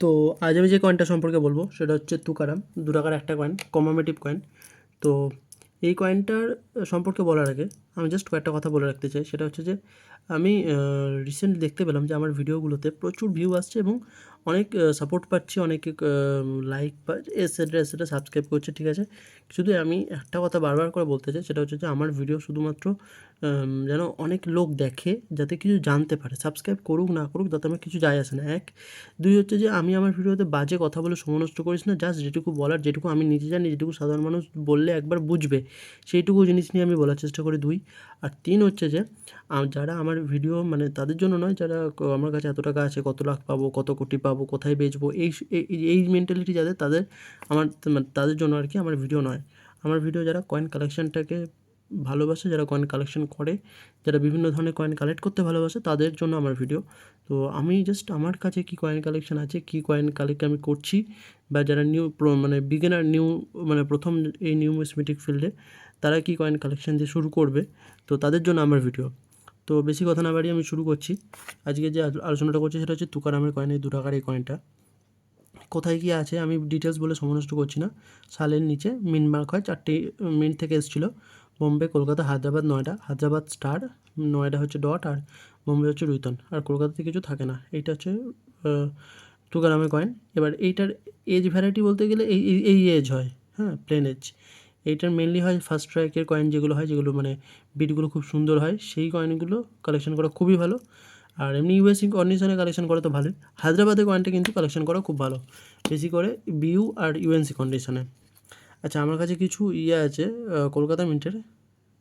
তো আজ আমি যে কয়েনটা সম্পর্কে বলব, সেটা হচ্ছে তুকারাম। দু টাকার একটা কয়েন কমামেটিভ কয়েন তো এই কয়েনটার সম্পর্কে বলার আগে আমি জাস্ট কয়েকটা কথা বলে রাখতে চাই। সেটা হচ্ছে যে, আমি রিসেন্ট দেখতে পেলাম যে আমার ভিডিওগুলোতে প্রচুর ভিউ আসছে এবং অনেক সাপোর্ট পাচ্ছি, অনেকে লাইক বা এসেট্রা এসেট্রা সাবস্ক্রাইব করছে, ঠিক আছে? শুধু আমি একটা কথা বারবার করে বলতে চাই, সেটা হচ্ছে যে আমার ভিডিও শুধুমাত্র যেন অনেক লোক দেখে, যাতে কিছু জানতে পারে। সাবস্ক্রাইব করুক, না করুক, তাতে আমার কিছু যায় আসে না। এক, দুই হচ্ছে যে আমি আমার ভিডিওতে বাজে কথা বলে সময় নষ্ট করিস না জাস্ট যেটুকু বলার, যেটুকু আমি নিজে জানি, যেটুকু সাধারণ মানুষ বললে একবার বুঝবে, সেইটুকু জিনিস নিয়ে আমি বলার চেষ্টা করি। দুই আর তিন হচ্ছে যে যারা আমার ভিডিও মানে তাদের জন্য নয়, যারা আমার কাছে এত টাকা আছে, কত লাখ পাবো, কত কোটি পাবো, কোথায় বেচবো, এই এই- মেন্টালিটি যাদের, তাদের আমার মানে তাদের জন্য আর কি আমার ভিডিও নয়। আমার ভিডিও যারা কয়েন কালেকশনটাকে ভালোবাসে, যারা কয়েন কালেকশন করে, যারা বিভিন্ন ধরনের কয়েন কালেক্ট করতে ভালোবাসে, তাদের জন্য আমার ভিডিও তো আমি জাস্ট আমার কাছে কী কয়েন কালেকশন আছে, কী কয়েন কালেক্ট আমি করছি, বা যারা নিউ মানে বিগিনার নিউ মানে প্রথম এই নিউমিসমেটিক ফিল্ডে তারা কী কয়েন কালেকশন দিয়ে শুরু করবে, তো তাদের জন্য আমার ভিডিও তো বেশি কথা না বাড়িয়ে আমি শুরু করছি। আজকে যে আলোচনাটা করছি সেটা হচ্ছে তুকারামের কয়েন এই দু টাকার এই কয়েনটা কোথায় কি আছে আমি ডিটেলস বলে সমনষ্ট করছি না। সালের নিচে মিন মার্ক হয় চারটি মিন থেকে এসেছিল। বোম্বে, কলকাতা, হায়দ্রাবাদ নয়ডা। হায়দ্রাবাদ স্টার নয়ডা হচ্ছে ডট আর বোম্বে হচ্ছে রুইতন। আর কলকাতাতে কিছু থাকে না। এইটা হচ্ছে তুকারামের কয়েন এবার এইটার এজ ভ্যারাইটি বলতে গেলে এই এই- এই এজ হয়। হ্যাঁ প্লেন এজ এইটার মেনলি হয় ফার্স্ট স্ট্রাইকের কয়েন যেগুলো হয়, যেগুলো মানে বিটগুলো খুব সুন্দর হয়, সেই কয়েনগুলো কালেকশন করা খুবই ভালো। আর এমনি ইউএসি কন্ডিশনে কালেকশন করা তো ভালোই। হায়দ্রাবাদের কয়েনটা কিন্তু কালেকশন করা খুব ভালো। বেশি করে বিউ আর ইউএনসি কন্ডিশনে আচ্ছা আমার কাছে কিছু ইয়ে আছে কলকাতা মিন্টের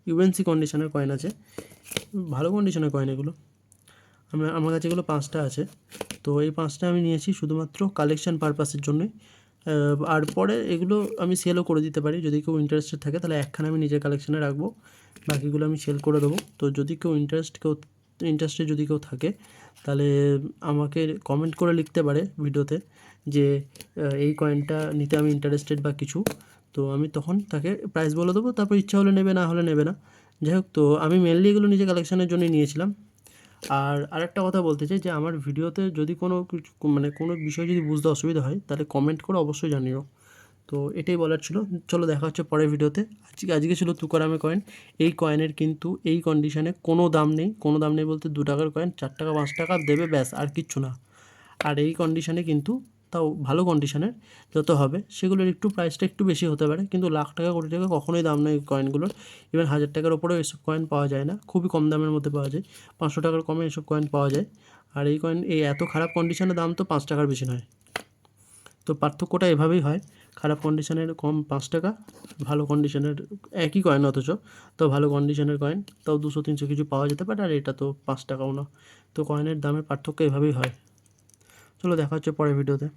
ইউএনসি কন্ডিশনের কয়েন আছে। ভালো কন্ডিশনের কয়েন এগুলো। আমার আমার কাছে এগুলো পাঁচটা আছে। তো এই পাঁচটা আমি নিয়েছি শুধুমাত্র কালেকশন পারপাসের জন্যই। আর পরে এগুলো আমি সেলও করে দিতে পারি। যদি কেউ ইন্টারেস্টেড থাকে, তাহলে একখানা আমি নিজের কালেকশানে রাখব। বাকিগুলো আমি সেল করে দেবো। তো যদি কেউ ইন্টারেস্ট কেউ ইন্টারেস্টেড যদি কেউ থাকে, তাহলে আমাকে কমেন্ট করে লিখতে পারে ভিডিওতে যে এই কয়েনটা নিতে আমি ইন্টারেস্টেড বা কিছু। তো আমি তখন তাকে প্রাইস বলে দেবো। তারপর ইচ্ছা হলে নেবে, না হলে নেবে না। যাই হোক, তো আমি মেনলি এগুলো নিজে কালেকশানের জন্যই নিয়েছিলাম। আর আরেকটা কথা বলতে চাই যে, আমার ভিডিওতে যদি কোনো কিছু মানে কোনো বিষয় যদি বুঝতে অসুবিধা হয়, তাহলে কমেন্ট করে অবশ্যই জানিও। তো এটাই বলার ছিল। চলো দেখা হচ্ছে পরের ভিডিওতে। আজকে আজকে ছিল তুকারামে কয়েন এই কয়েনের কিন্তু এই কন্ডিশনে কোনো দাম নেই। কোনো দাম নেই বলতে দু টাকার কয়েন চার টাকা, পাঁচ টাকা দেবে ব্যাস, আর কিচ্ছু না। আর এই কন্ডিশনে কিন্তু তাও ভালো কন্ডিশনের যত হবে, সেগুলোর একটু প্রাইসটা একটু বেশি হতে পারে। কিন্তু লাখ টাকা, কোটি টাকা কখনোই দাম নেই কয়েনগুলোর ইভেন হাজার টাকার ওপরেও এসব কয়েন পাওয়া যায় না। খুবই কম দামের মধ্যে পাওয়া যায়। পাঁচশো টাকার কমে এসব কয়েন পাওয়া যায়। আর এই কয়েন এই এত খারাপ কন্ডিশনের দাম তো পাঁচ টাকার বেশি নয়। তো পার্থক্যটা এভাবেই হয়। খারাপ কন্ডিশনের কম পাঁচ টাকা, ভালো কন্ডিশনের একই কয়েন অথচ, তো ভালো কন্ডিশনের কয়েন তাও দুশো, তিনশো কিছু পাওয়া যেতে পারে, আর এটা তো পাঁচ টাকাও না। তো কয়েনের দামের পার্থক্য এভাবেই হয়। চলো দেখা হচ্ছে পরের ভিডিওতে